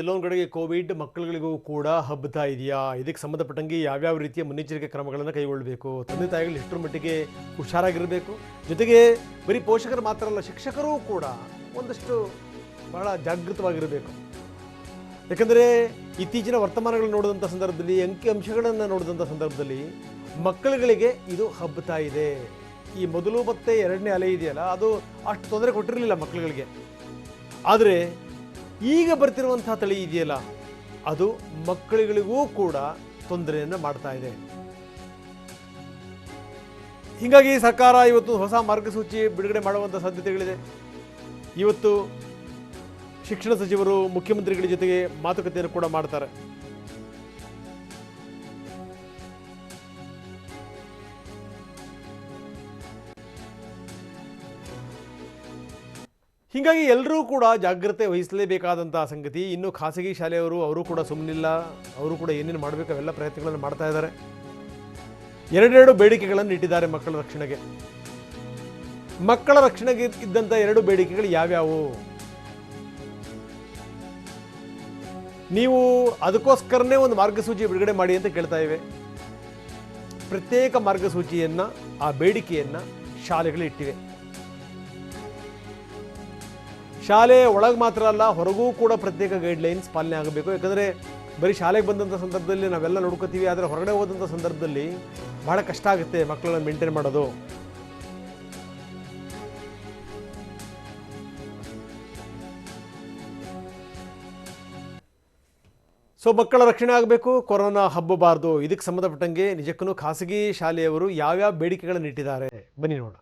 ಎಲ್ಲೊಂದು ಕಡೆಗೆ ಕೋವಿಡ್ ಮಕ್ಕಳುಗಳಿಗೂ ಕೂಡ ಹಬ್ಬತಾ ಇದೆಯಾ? ಇದಕ್ಕೆ ಸಂಬಂಧಪಟ್ಟಂಗೆ ಯಾವ್ಯಾವ ರೀತಿಯ ಮುನ್ನೆಚ್ಚರಿಕೆ ಕ್ರಮಗಳನ್ನು ಕೈಗೊಳ್ಳಬೇಕು? ತಂದೆ ತಾಯಿಗಳು ಎಷ್ಟರ ಮಟ್ಟಿಗೆ ಹುಷಾರಾಗಿರಬೇಕು? ಜೊತೆಗೆ ಬರೀ ಪೋಷಕರು ಮಾತ್ರ ಅಲ್ಲ, ಶಿಕ್ಷಕರೂ ಕೂಡ ಒಂದಷ್ಟು ಬಹಳ ಜಾಗೃತವಾಗಿರಬೇಕು. ಯಾಕಂದರೆ ಇತ್ತೀಚಿನ ವರ್ತಮಾನಗಳನ್ನು ನೋಡಿದಂಥ ಸಂದರ್ಭದಲ್ಲಿ, ಅಂಕಿ ಅಂಶಗಳನ್ನು ನೋಡಿದಂಥ ಸಂದರ್ಭದಲ್ಲಿ ಮಕ್ಕಳುಗಳಿಗೆ ಇದು ಹಬ್ಬತಾ ಇದೆ. ಈ ಮೊದಲು ಮತ್ತೆ ಎರಡನೇ ಅಲೆ ಇದೆಯಲ್ಲ, ಅದು ಅಷ್ಟು ತೊಂದರೆ ಕೊಟ್ಟಿರಲಿಲ್ಲ ಮಕ್ಕಳುಗಳಿಗೆ. ಆದರೆ ಈಗ ಬರ್ತಿರುವಂತಹ ತಳಿ ಇದೆಯಲ್ಲ, ಅದು ಮಕ್ಕಳುಗಳಿಗೂ ಕೂಡ ತೊಂದರೆಯನ್ನು ಮಾಡ್ತಾ ಇದೆ. ಹೀಗಾಗಿ ಸರ್ಕಾರ ಇವತ್ತು ಹೊಸ ಮಾರ್ಗಸೂಚಿ ಬಿಡುಗಡೆ ಮಾಡುವಂಥ ಸಾಧ್ಯತೆಗಳಿದೆ. ಇವತ್ತು ಶಿಕ್ಷಣ ಸಚಿವರು ಮುಖ್ಯಮಂತ್ರಿಗಳ ಜೊತೆಗೆ ಮಾತುಕತೆಯನ್ನು ಕೂಡ ಮಾಡ್ತಾರೆ. ಹೀಗಾಗಿ ಎಲ್ಲರೂ ಕೂಡ ಜಾಗ್ರತೆ ವಹಿಸಲೇಬೇಕಾದಂತಹ ಸಂಗತಿ. ಇನ್ನು ಖಾಸಗಿ ಶಾಲೆಯವರು, ಅವರು ಕೂಡ ಸುಮ್ಮನಿಲ್ಲ ಅವರು ಕೂಡ ಏನೇನು ಮಾಡಬೇಕು, ಅವೆಲ್ಲ ಪ್ರಯತ್ನಗಳನ್ನು ಮಾಡ್ತಾ ಇದ್ದಾರೆ. ಎರಡೆರಡು ಬೇಡಿಕೆಗಳನ್ನು ಇಟ್ಟಿದ್ದಾರೆ ಮಕ್ಕಳ ರಕ್ಷಣೆಗೆ. ಮಕ್ಕಳ ರಕ್ಷಣೆಗೆ ಇದ್ದಂಥ ಎರಡು ಬೇಡಿಕೆಗಳು ಯಾವ್ಯಾವು? ನೀವು ಅದಕ್ಕೋಸ್ಕರನೇ ಒಂದು ಮಾರ್ಗಸೂಚಿ ಬಿಡುಗಡೆ ಮಾಡಿ ಅಂತ ಕೇಳ್ತಾ ಇವೆ. ಪ್ರತ್ಯೇಕ ಮಾರ್ಗಸೂಚಿಯನ್ನ, ಆ ಬೇಡಿಕೆಯನ್ನ ಶಾಲೆಗಳು ಇಟ್ಟಿವೆ. ಶಾಲೆ ಒಳಗೆ ಮಾತ್ರ ಅಲ್ಲ, ಹೊರಗೂ ಕೂಡ ಪ್ರತ್ಯೇಕ ಗೈಡ್ಲೈನ್ಸ್ ಪಾಲನೆ ಆಗಬೇಕು. ಯಾಕಂದರೆ ಬರೀ ಶಾಲೆಗೆ ಬಂದಂಥ ಸಂದರ್ಭದಲ್ಲಿ ನಾವೆಲ್ಲ ನೋಡ್ಕೋತೀವಿ, ಆದರೆ ಹೊರಗಡೆ ಹೋದಂಥ ಸಂದರ್ಭದಲ್ಲಿ ಬಹಳ ಕಷ್ಟ ಆಗುತ್ತೆ ಮಕ್ಕಳನ್ನ ಮೇಂಟೈನ್ ಮಾಡೋದು. ಸೊ ಮಕ್ಕಳ ರಕ್ಷಣೆ ಆಗಬೇಕು, ಕೊರೋನಾ ಹಬ್ಬಬಾರ್ದು. ಇದಕ್ಕೆ ಸಂಬಂಧಪಟ್ಟಂಗೆ ನಿಜಕ್ಕೂ ಖಾಸಗಿ ಶಾಲೆಯವರು ಯಾವ್ಯಾವ ಬೇಡಿಕೆಗಳನ್ನು ಇಟ್ಟಿದ್ದಾರೆ? ಬನ್ನಿ ನೋಡೋಣ.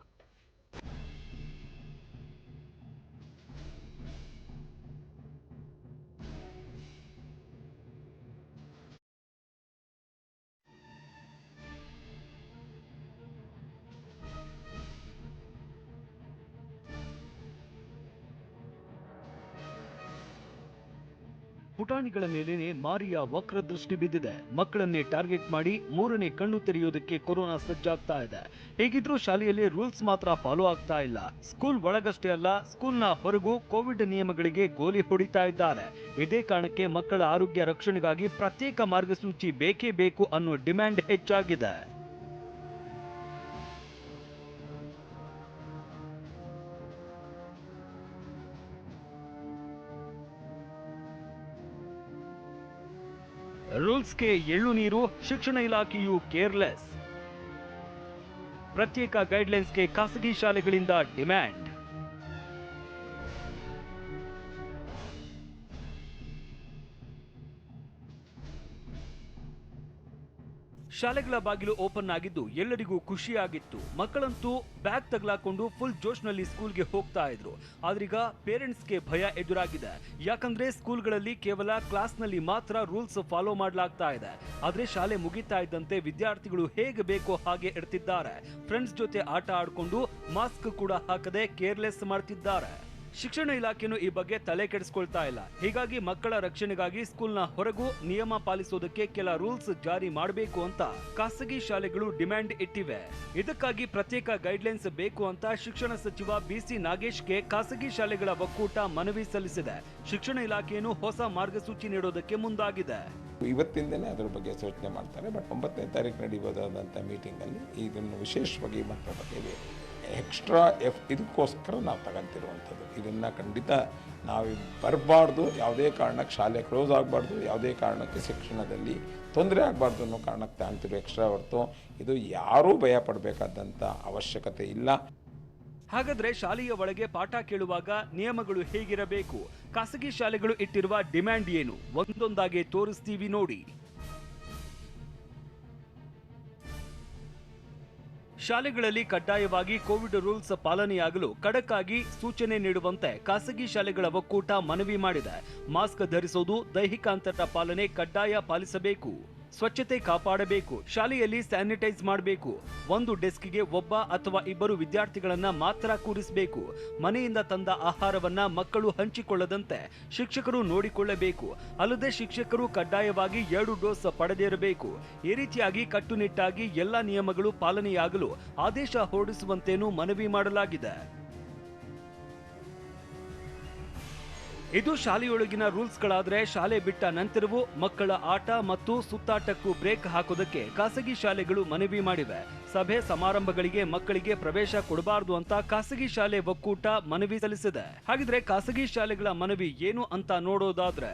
ಪುಟಾಣಿಗಳ ಮೇಲೇನೆ ಮಾರಿಯ ವಕ್ರ ದೃಷ್ಟಿ ಬಿದ್ದಿದೆ. ಮಕ್ಕಳನ್ನೇ ಟಾರ್ಗೆಟ್ ಮಾಡಿ ಮೂರನೇ ಕಣ್ಣು ತೆರೆಯೋದಕ್ಕೆ ಕೊರೋನಾ ಸಜ್ಜಾಗ್ತಾ ಇದೆ. ಹೇಗಿದ್ರೂ ಶಾಲೆಯಲ್ಲಿ ರೂಲ್ಸ್ ಮಾತ್ರ ಫಾಲೋ ಆಗ್ತಾ ಇಲ್ಲ. ಸ್ಕೂಲ್ ಒಳಗಷ್ಟೇ ಅಲ್ಲ, ಸ್ಕೂಲ್ನ ಹೊರಗೂ ಕೋವಿಡ್ ನಿಯಮಗಳಿಗೆ ಗೋಲಿ ಹೊಡಿತಾ ಇದ್ದಾರೆ. ಇದೇ ಕಾರಣಕ್ಕೆ ಮಕ್ಕಳ ಆರೋಗ್ಯ ರಕ್ಷಣೆಗಾಗಿ ಪ್ರತ್ಯೇಕ ಮಾರ್ಗಸೂಚಿ ಬೇಕೇ ಬೇಕು ಅನ್ನೋ ಡಿಮ್ಯಾಂಡ್ ಹೆಚ್ಚಾಗಿದೆ. ರೂಲ್ಸ್ಗೆ ಎಳ್ಳು ನೀರು ಶಿಕ್ಷಣ ಇಲಾಖೆಯು ಕೇರ್ಲೆಸ್. ಪ್ರತ್ಯೇಕ ಗೈಡ್ಲೈನ್ಸ್ಗೆ ಖಾಸಗಿ ಶಾಲೆಗಳಿಂದ ಡಿಮ್ಯಾಂಡ್. ಶಾಲೆಗಳ ಬಾಗಿಲು ಓಪನ್ ಆಗಿದ್ದು ಎಲ್ಲರಿಗೂ ಖುಷಿಯಾಗಿತ್ತು. ಮಕ್ಕಳಂತೂ ಬ್ಯಾಗ್ ತಗಲಾಕೊಂಡು ಫುಲ್ ಜೋಶ್ನಲ್ಲಿ ಸ್ಕೂಲ್ಗೆ ಹೋಗ್ತಾ ಇದ್ರು. ಆದ್ರೀಗ ಪೇರೆಂಟ್ಸ್ಗೆ ಭಯ ಎದುರಾಗಿದೆ. ಯಾಕಂದ್ರೆ ಸ್ಕೂಲ್ಗಳಲ್ಲಿ ಕೇವಲ ಕ್ಲಾಸ್ನಲ್ಲಿ ಮಾತ್ರ ರೂಲ್ಸ್ ಫಾಲೋ ಮಾಡಲಾಗ್ತಾ ಇದೆ. ಆದ್ರೆ ಶಾಲೆ ಮುಗಿತಾ ಇದ್ದಂತೆ ವಿದ್ಯಾರ್ಥಿಗಳು ಹೇಗೆ ಬೇಕೋ ಹಾಗೆ ಇಡ್ತಿದ್ದಾರೆ ಫ್ರೆಂಡ್ಸ್ ಜೊತೆ ಆಟ ಆಡಿಕೊಂಡು ಮಾಸ್ಕ್ ಕೂಡ ಹಾಕದೆ ಕೇರ್ಲೆಸ್ ಮಾಡ್ತಿದ್ದಾರೆ. ಶಿಕ್ಷಣ ಇಲಾಖೆನೂ ಈ ಬಗ್ಗೆ ತಲೆ ಕೆಡಿಸ್ಕೊಳ್ತಾ ಇಲ್ಲ. ಹೀಗಾಗಿ ಮಕ್ಕಳ ರಕ್ಷಣೆಗಾಗಿ ಸ್ಕೂಲ್ನ ಹೊರಗೂ ನಿಯಮ ಪಾಲಿಸೋದಕ್ಕೆ ಕೆಲ ರೂಲ್ಸ್ ಜಾರಿ ಮಾಡಬೇಕು ಅಂತ ಖಾಸಗಿ ಶಾಲೆಗಳು ಡಿಮ್ಯಾಂಡ್ ಇಟ್ಟಿವೆ. ಇದಕ್ಕಾಗಿ ಪ್ರತ್ಯೇಕ ಗೈಡ್ಲೈನ್ಸ್ ಬೇಕು ಅಂತ ಶಿಕ್ಷಣ ಸಚಿವ ಬಿಸಿ ನಾಗೇಶ್ಗೆ ಖಾಸಗಿ ಶಾಲೆಗಳ ಒಕ್ಕೂಟ ಮನವಿ ಸಲ್ಲಿಸಿದೆ. ಶಿಕ್ಷಣ ಇಲಾಖೆಯನ್ನು ಹೊಸ ಮಾರ್ಗಸೂಚಿ ನೀಡೋದಕ್ಕೆ ಮುಂದಾಗಿದೆ. ಇವತ್ತಿಂದಲೇ ಅದರ ಬಗ್ಗೆ ಸೂಚನೆ ಮಾಡ್ತಾರೆ, ಬಟ್ ಒಂಬತ್ತನೇ ತಾರೀಕು ಮೀಟಿಂಗ್ ಮೀಟಿಂಗಲ್ಲಿ ಇದನ್ನು ವಿಶೇಷವಾಗಿ ಬಗ್ಗೆ ಎಕ್ಸ್ಟ್ರಾ ಎಫ್ ಇದಕ್ಕೋಸ್ಕರ ನಾವು ತಗೊಂತಿರುವಂಥದ್ದು. ಇದನ್ನು ಖಂಡಿತ ನಾವು ಬರಬಾರ್ದು, ಯಾವುದೇ ಕಾರಣಕ್ಕೆ ಶಾಲೆ ಕ್ಲೋಸ್ ಆಗಬಾರ್ದು, ಯಾವುದೇ ಕಾರಣಕ್ಕೆ ಶಿಕ್ಷಣದಲ್ಲಿ ತೊಂದರೆ ಆಗಬಾರ್ದು ಅನ್ನೋ ಕಾರಣಕ್ಕೆ ತಗೊಂತಿರೋ ಎಕ್ಸ್ಟ್ರಾ ಹೊರತು ಇದು ಯಾರೂ ಭಯ ಪಡಬೇಕಾದಂಥ ಅವಶ್ಯಕತೆ ಇಲ್ಲ. ಹಾಗಾದ್ರೆ ಶಾಲೆಯ ಒಳಗೆ ಪಾಠ ಕೇಳುವಾಗ ನಿಯಮಗಳು ಹೇಗಿರಬೇಕು? ಖಾಸಗಿ ಶಾಲೆಗಳು ಇಟ್ಟಿರುವ ಡಿಮ್ಯಾಂಡ್ ಏನು? ಒಂದೊಂದಾಗಿ ತೋರಿಸ್ತೀವಿ ನೋಡಿ. ಶಾಲೆಗಳಲ್ಲಿ ಕಡ್ಡಾಯವಾಗಿ ಕೋವಿಡ್ ರೂಲ್ಸ್ ಪಾಲನೆಯಾಗಲು ಕಡಕಾಗಿ ಸೂಚನೆ ನೀಡುವಂತೆ ಖಾಸಗಿ ಶಾಲೆಗಳ ಒಕ್ಕೂಟ ಮನವಿ ಮಾಡಿದೆ. ಮಾಸ್ಕ್ ಧರಿಸೋದು ದೈಹಿಕ ಅಂತರ ಪಾಲನೆ ಕಡ್ಡಾಯ ಪಾಲಿಸಬೇಕು. ಸ್ವಚ್ಛತೆ ಕಾಪಾಡಬೇಕು, ಶಾಲೆಯಲ್ಲಿ ಸ್ಯಾನಿಟೈಸ್ ಮಾಡಬೇಕು, ಒಂದು ಡೆಸ್ಕ್ಗೆ ಒಬ್ಬ ಅಥವಾ ಇಬ್ಬರು ವಿದ್ಯಾರ್ಥಿಗಳನ್ನ ಮಾತ್ರ ಕೂರಿಸಬೇಕು, ಮನೆಯಿಂದ ತಂದ ಆಹಾರವನ್ನ ಮಕ್ಕಳು ಹಂಚಿಕೊಳ್ಳದಂತೆ ಶಿಕ್ಷಕರು ನೋಡಿಕೊಳ್ಳಬೇಕು, ಅಲ್ಲದೆ ಶಿಕ್ಷಕರು ಕಡ್ಡಾಯವಾಗಿ ಎರಡು ಡೋಸ್ ಪಡೆದಿರಬೇಕು ಈ ರೀತಿಯಾಗಿ ಕಟ್ಟುನಿಟ್ಟಾಗಿ ಎಲ್ಲ ನಿಯಮಗಳು ಪಾಲನೆಯಾಗಲು ಆದೇಶ ಹೊರಡಿಸುವಂತೇನೂ ಮನವಿ ಮಾಡಲಾಗಿದೆ. ಇದು ಶಾಲೆಯೊಳಗಿನ ರೂಲ್ಸ್ಗಳಾದರೆ ಶಾಲೆ ಬಿಟ್ಟ ನಂತರವೂ ಮಕ್ಕಳ ಆಟ ಮತ್ತು ಸುತ್ತಾಟಕ್ಕೂ ಬ್ರೇಕ್ ಹಾಕೋದಕ್ಕೆ ಖಾಸಗಿ ಶಾಲೆಗಳು ಮನವಿ ಮಾಡಿವೆ. ಸಭೆ ಸಮಾರಂಭಗಳಿಗೆ ಮಕ್ಕಳಿಗೆ ಪ್ರವೇಶ ಕೊಡಬಾರದು ಅಂತ ಖಾಸಗಿ ಶಾಲೆ ಒಕ್ಕೂಟ ಮನವಿ ಸಲ್ಲಿಸಿದೆ. ಹಾಗಿದ್ರೆ ಖಾಸಗಿ ಶಾಲೆಗಳ ಮನವಿ ಏನು ಅಂತ ನೋಡೋದಾದ್ರೆ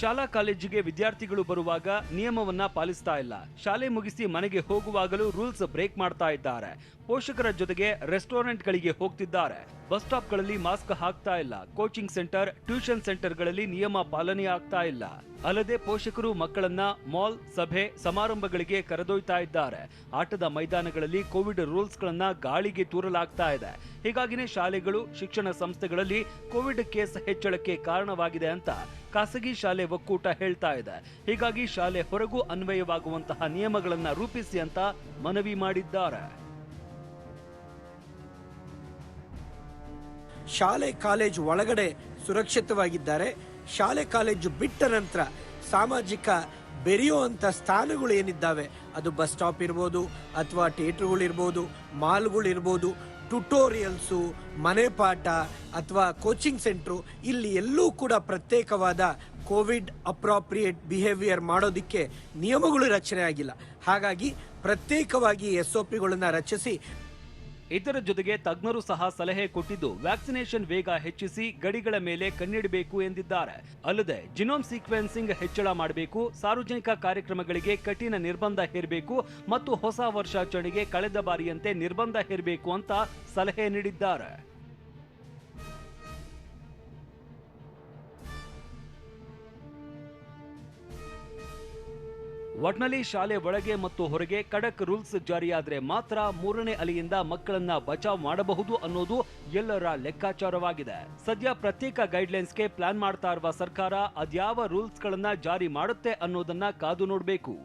ಶಾಲಾ ಕಾಲೇಜಿಗೆ ವಿದ್ಯಾರ್ಥಿಗಳು ಬರುವಾಗ ನಿಯಮವನ್ನ ಪಾಲಿಸ್ತಾ ಇಲ್ಲ. ಶಾಲೆ ಮುಗಿಸಿ ಮನೆಗೆ ಹೋಗುವಾಗಲೂ ರೂಲ್ಸ್ ಬ್ರೇಕ್ ಮಾಡ್ತಾ ಇದ್ದಾರೆ. ಪೋಷಕರ ಜೊತೆಗೆ ರೆಸ್ಟೋರೆಂಟ್ಗಳಿಗೆ ಹೋಗ್ತಿದ್ದಾರೆ. ಬಸ್ ಸ್ಟಾಪ್ಗಳಲ್ಲಿ ಮಾಸ್ಕ್ ಹಾಕ್ತಾ ಇಲ್ಲ. ಕೋಚಿಂಗ್ ಸೆಂಟರ್, ಟ್ಯೂಷನ್ ಸೆಂಟರ್ಗಳಲ್ಲಿ ನಿಯಮ ಪಾಲನೆ ಆಗ್ತಾ ಇಲ್ಲ. ಅಲ್ಲದೆ ಪೋಷಕರು ಮಕ್ಕಳನ್ನ ಮಾಲ್, ಸಭೆ, ಸಮಾರಂಭಗಳಿಗೆ ಕರೆದೊಯ್ತಾ ಇದ್ದಾರೆ. ಆಟದ ಮೈದಾನಗಳಲ್ಲಿ ಕೋವಿಡ್ ರೂಲ್ಸ್ಗಳನ್ನ ಗಾಳಿಗೆ ತೂರಲಾಗ್ತಾ ಇದೆ. ಹೀಗಾಗಿನೇ ಶಾಲೆಗಳು, ಶಿಕ್ಷಣ ಸಂಸ್ಥೆಗಳಲ್ಲಿ ಕೋವಿಡ್ ಕೇಸ್ ಹೆಚ್ಚಳಕ್ಕೆ ಕಾರಣವಾಗಿದೆ ಅಂತ ಖಾಸಗಿ ಶಾಲೆ ಒಕ್ಕೂಟ ಹೇಳ್ತಾ ಇದೆ. ಹೀಗಾಗಿ ಶಾಲೆ ಹೊರಗೂ ಅನ್ವಯವಾಗುವಂತಹ ನಿಯಮಗಳನ್ನು ರೂಪಿಸಿ ಅಂತ ಮನವಿ ಮಾಡಿದ್ದಾರೆ. ಶಾಲೆ, ಕಾಲೇಜು ಒಳಗಡೆ ಸುರಕ್ಷಿತವಾಗಿದ್ದಾರೆ. ಶಾಲೆ ಕಾಲೇಜು ಬಿಟ್ಟ ನಂತರ ಸಾಮಾಜಿಕ ಬೆರೆಯುವಂಥ ಸ್ಥಾನಗಳು ಏನಿದ್ದಾವೆ? ಅದು ಬಸ್ ಸ್ಟಾಪ್ ಇರ್ಬೋದು, ಅಥವಾ ಥಿಯೇಟ್ರುಗಳಿರ್ಬೋದು ಮಾಲ್ಗಳಿರ್ಬೋದು ಟ್ಯುಟೋರಿಯಲ್ಸು ಮನೆ ಪಾಠ, ಅಥವಾ ಕೋಚಿಂಗ್ ಸೆಂಟ್ರು ಇಲ್ಲಿ ಎಲ್ಲೂ ಕೂಡ ಪ್ರತ್ಯೇಕವಾದ ಕೋವಿಡ್ ಅಪ್ರಾಪ್ರಿಯೇಟ್ ಬಿಹೇವಿಯರ್ ಮಾಡೋದಕ್ಕೆ ನಿಯಮಗಳು ರಚನೆ ಆಗಿಲ್ಲ. ಹಾಗಾಗಿ ಪ್ರತ್ಯೇಕವಾಗಿ ಎಸ್ ಒ ಪಿಗಳನ್ನು ರಚಿಸಿ ಇದರ ಜೊತೆಗೆ ತಜ್ಞರು ಸಹ ಸಲಹೆ ಕೊಟ್ಟಿದ್ದು, ವ್ಯಾಕ್ಸಿನೇಷನ್ ವೇಗ ಹೆಚ್ಚಿಸಿ ಗಡಿಗಳ ಮೇಲೆ ಕಣ್ಣಿಡಬೇಕು ಎಂದಿದ್ದಾರೆ. ಅಲ್ಲದೆ, ಜಿನೋಮ್ ಸೀಕ್ವೆನ್ಸಿಂಗ್ ಹೆಚ್ಚಳ ಮಾಡಬೇಕು, ಸಾರ್ವಜನಿಕ ಕಾರ್ಯಕ್ರಮಗಳಿಗೆ ಕಠಿಣ ನಿರ್ಬಂಧ ಹೇರಬೇಕು ಮತ್ತು ಹೊಸ ವರ್ಷಾಚರಣೆಗೆ ಕಳೆದ ಬಾರಿಯಂತೆ ನಿರ್ಬಂಧ ಹೇರಬೇಕು ಅಂತ ಸಲಹೆ ನೀಡಿದ್ದಾರೆ. ಒಟ್ನಲ್ಲಿ ಶಾಲೆ ಒಳಗೆ ಮತ್ತು ಹೊರಗೆ ಖಡಕ್ ರೂಲ್ಸ್ ಜಾರಿಯಾದರೆ ಮಾತ್ರ ಮೂರನೇ ಅಲೆಯಿಂದ ಮಕ್ಕಳನ್ನ ಬಚಾವ್ ಮಾಡಬಹುದು ಅನ್ನೋದು ಎಲ್ಲರ ಲೆಕ್ಕಾಚಾರವಾಗಿದೆ. ಸದ್ಯ ಪ್ರತ್ಯೇಕ ಗೈಡ್ಲೈನ್ಸ್ಗೆ ಪ್ಲಾನ್ ಮಾಡ್ತಾ ಇರುವ ಸರ್ಕಾರ ಅದ್ಯಾವ ರೂಲ್ಸ್ಗಳನ್ನ ಜಾರಿ ಮಾಡುತ್ತೆ ಅನ್ನೋದನ್ನ ಕಾದು ನೋಡಬೇಕು.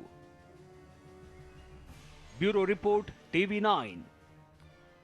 Bureau report, TV nine.